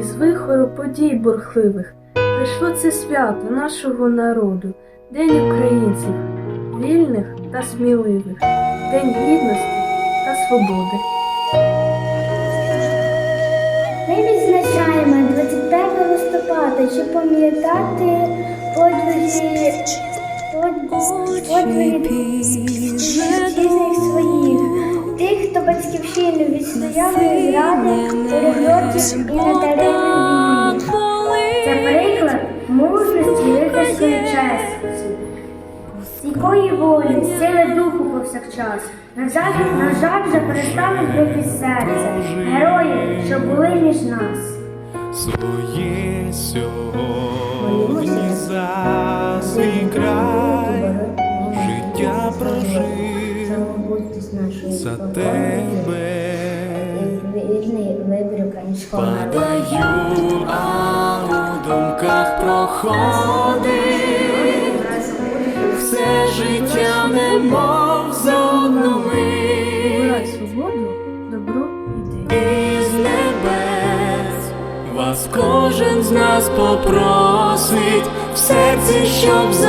Із вихору подій бурхливих прийшло це свято нашого народу, День українців, вільних та сміливих, День гідності та свободи. Ми відзначаємо 21 листопада, щоб пам'ятати подвиги, под- подвиги від зради, перегородів і. Це приклад мужності лидерської честі. Стійкої волі, сили духу повсякчас. На жаль, на жаль, вже перестали бити серця. Герої, що були між нас. Своє сьогодні за свій край життя прожив за тебе. Падаю, а у думках проходить все життя, немов за одну мить. свободу, добро і. Із небес вас кожен з нас попросить в серці, щоб за